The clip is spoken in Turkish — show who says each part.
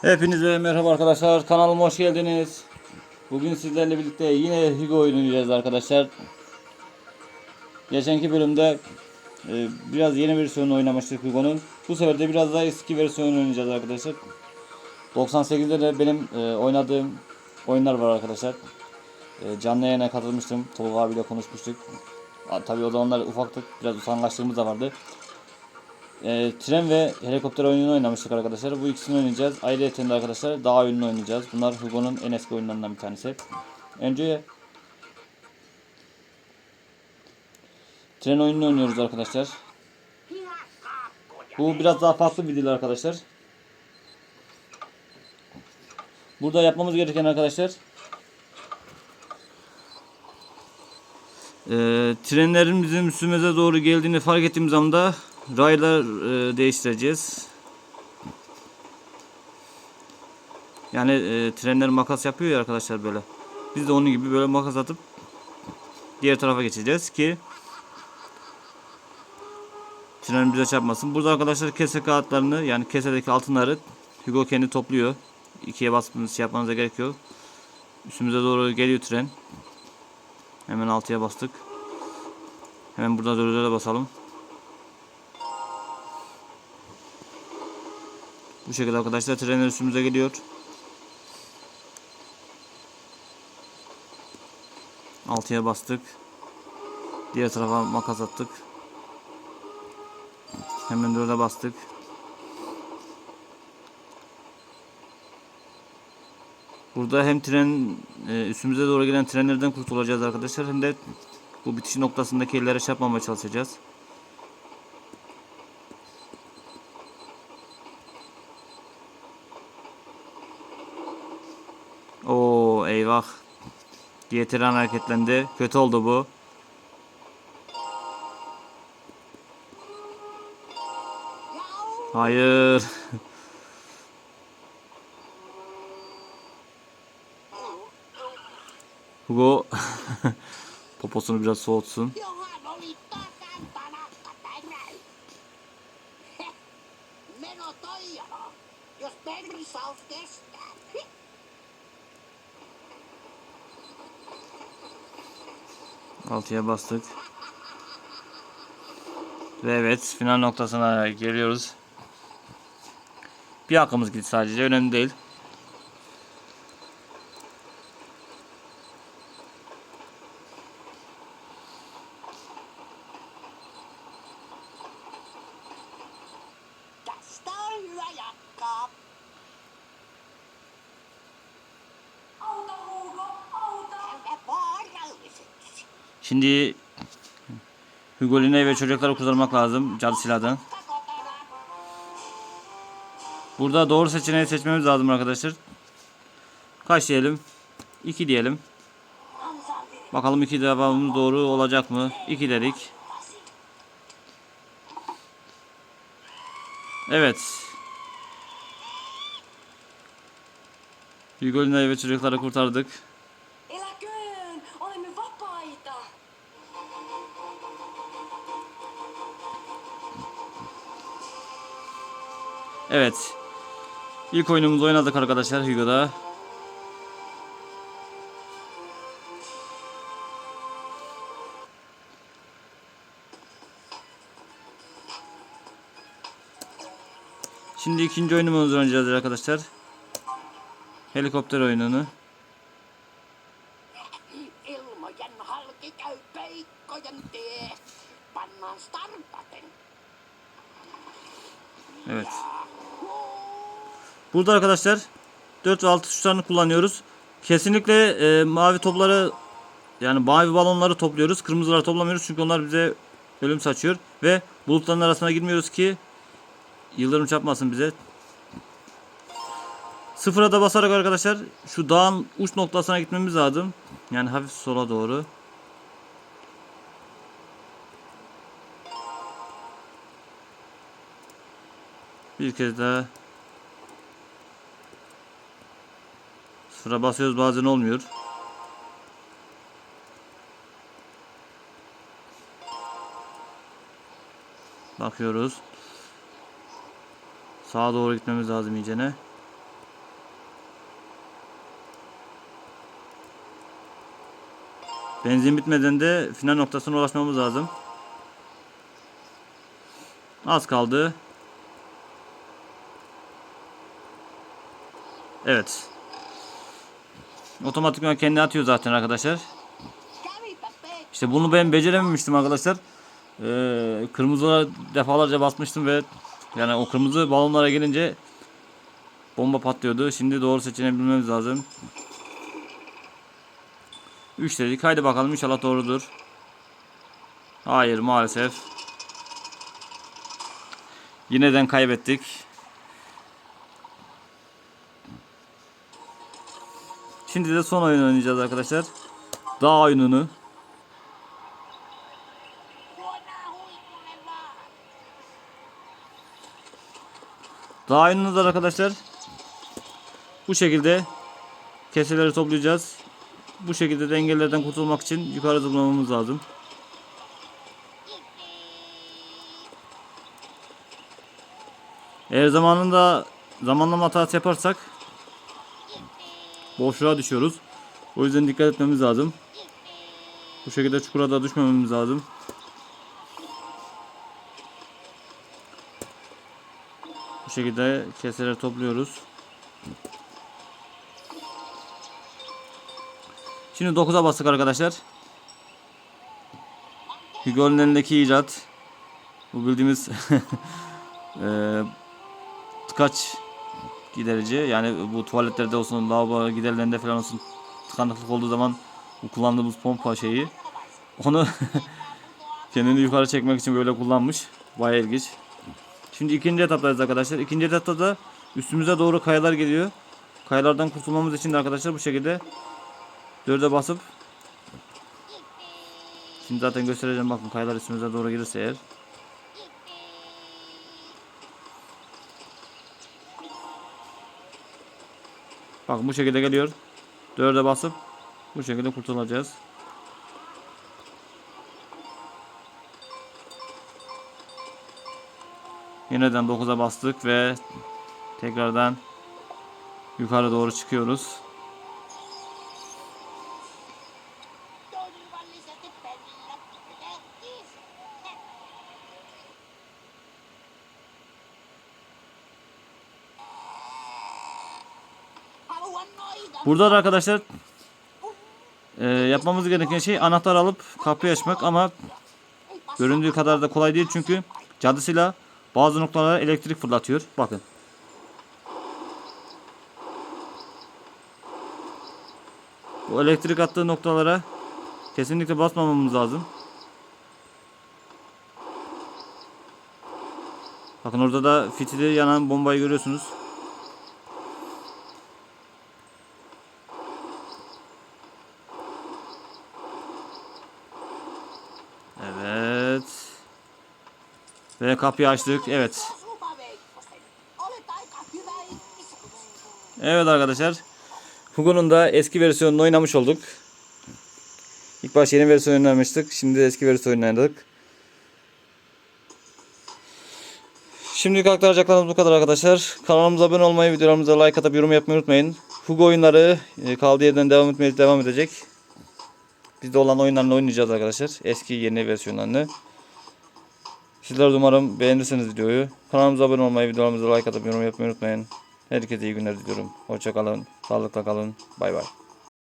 Speaker 1: Hepinize merhaba arkadaşlar. Kanalıma hoş geldiniz. Bugün sizlerle birlikte yine Hugo oynayacağız arkadaşlar. Geçenki bölümde e, biraz yeni versiyonu oynamıştık Hugo'nun. Bu sefer de biraz daha eski versiyonu oynayacağız arkadaşlar. 98'de de benim e, oynadığım oyunlar var arkadaşlar. E, canlı yayına katılmıştım. Tolga abiyle konuşmuştuk. Tabii o zamanlar ufaktık. Biraz utangaçlığımız da vardı. E, tren ve helikopter oyununu oynamıştık arkadaşlar. Bu ikisini oynayacağız. Ayrıca de arkadaşlar dağ oyununu oynayacağız. Bunlar Hugo'nun en eski oyunlarından bir tanesi. Önce tren oyununu oynuyoruz arkadaşlar. Bu biraz daha farklı bir dil arkadaşlar. Burada yapmamız gereken arkadaşlar Ee, trenlerimizin üstümüze doğru geldiğini fark ettiğimiz anda raylar e, değiştireceğiz. Yani e, trenler makas yapıyor ya arkadaşlar böyle. Biz de onun gibi böyle makas atıp diğer tarafa geçeceğiz ki tren bize çarpmasın. Burada arkadaşlar kese kağıtlarını yani kesedeki altınları Hugo kendi topluyor. İkiye basmanız şey yapmanıza gerek yok. Üstümüze doğru geliyor tren. Hemen altıya bastık. Hemen burada dörde de basalım. Bu şekilde arkadaşlar trenler üstümüze geliyor. Altıya bastık. Diğer tarafa makas attık. Hemen dörde bastık. Burada hem tren e, üstümüze doğru gelen trenlerden kurtulacağız arkadaşlar hem de bu bitiş noktasındaki yerlere çarpmamaya çalışacağız. Oo eyvah. Diye tren hareketlendi. Kötü oldu bu. Hayır. Hugo poposunu biraz soğutsun. 6'ya bastık. Ve evet final noktasına geliyoruz. Bir hakkımız gitti sadece önemli değil. Şimdi Hugo Lina'yı ve çocukları kurtarmak lazım cadı silahdan. Burada doğru seçeneği seçmemiz lazım arkadaşlar. Kaç diyelim? 2 diyelim. Bakalım iki cevabımız doğru olacak mı? 2 dedik. Evet. Hugo Lina'yı ve çocukları kurtardık. Evet. İlk oyunumuzu oynadık arkadaşlar Hugo'da. Şimdi ikinci oyunumuzu oynayacağız arkadaşlar. Helikopter oyununu. Burada arkadaşlar 4 ve 6 tuşlarını kullanıyoruz. Kesinlikle e, mavi topları yani mavi balonları topluyoruz. Kırmızıları toplamıyoruz çünkü onlar bize ölüm saçıyor. Ve bulutların arasına girmiyoruz ki yıldırım çarpmasın bize. Sıfıra da basarak arkadaşlar şu dağın uç noktasına gitmemiz lazım. Yani hafif sola doğru. Bir kez daha Sıfıra basıyoruz bazen olmuyor. Bakıyoruz. Sağa doğru gitmemiz lazım iyicene. Benzin bitmeden de final noktasına ulaşmamız lazım. Az kaldı. Evet. Otomatikman kendi atıyor zaten arkadaşlar. İşte bunu ben becerememiştim arkadaşlar. Ee, kırmızılara defalarca basmıştım ve yani o kırmızı balonlara gelince bomba patlıyordu. Şimdi doğru seçeneği lazım. 3 dedik. Haydi bakalım inşallah doğrudur. Hayır maalesef. Yineden kaybettik. Şimdi de son oyun oynayacağız arkadaşlar. Dağ oyununu. Dağ oyununda da arkadaşlar bu şekilde keseleri toplayacağız. Bu şekilde de engellerden kurtulmak için yukarı zıplamamız lazım. Eğer zamanında zamanlama hatası yaparsak boşluğa düşüyoruz. O yüzden dikkat etmemiz lazım. Bu şekilde çukura da düşmememiz lazım. Bu şekilde keseleri topluyoruz. Şimdi 9'a bastık arkadaşlar. Hugo'nun elindeki icat. Bu bildiğimiz eee tıkaç giderici. Yani bu tuvaletlerde olsun, lavabo giderlerinde falan olsun tıkanıklık olduğu zaman bu kullandığımız pompa şeyi. Onu kendini yukarı çekmek için böyle kullanmış. Bayağı ilginç. Şimdi ikinci etaptayız arkadaşlar. İkinci etapta da üstümüze doğru kayalar geliyor. Kayalardan kurtulmamız için de arkadaşlar bu şekilde dörde basıp Şimdi zaten göstereceğim bakın kayalar üstümüze doğru gelirse eğer. Bakın bu şekilde geliyor. Dörde basıp bu şekilde kurtulacağız. Yeniden 9'a bastık ve tekrardan yukarı doğru çıkıyoruz. Burada da arkadaşlar e, yapmamız gereken şey anahtar alıp kapıyı açmak ama göründüğü kadar da kolay değil çünkü cadısıyla bazı noktalara elektrik fırlatıyor. Bakın. Bu elektrik attığı noktalara kesinlikle basmamamız lazım. Bakın orada da fitili yanan bombayı görüyorsunuz. Evet. Ve kapıyı açtık. Evet. Evet arkadaşlar. Hugo'nun da eski versiyonunu oynamış olduk. İlk baş yeni versiyon oynamıştık. Şimdi de eski versiyon oynadık. Şimdilik aktaracaklarımız bu kadar arkadaşlar. Kanalımıza abone olmayı, videolarımıza like atıp yorum yapmayı unutmayın. Hugo oyunları e, kaldığı yerden devam etmeye devam edecek. Bizde olan oyunlarını oynayacağız arkadaşlar. Eski yeni versiyonlarını. Sizler de umarım beğenirsiniz videoyu. Kanalımıza abone olmayı, videolarımıza like atıp yorum yapmayı unutmayın. Herkese iyi günler diliyorum. Hoşça kalın, sağlıkla kalın. Bay bay.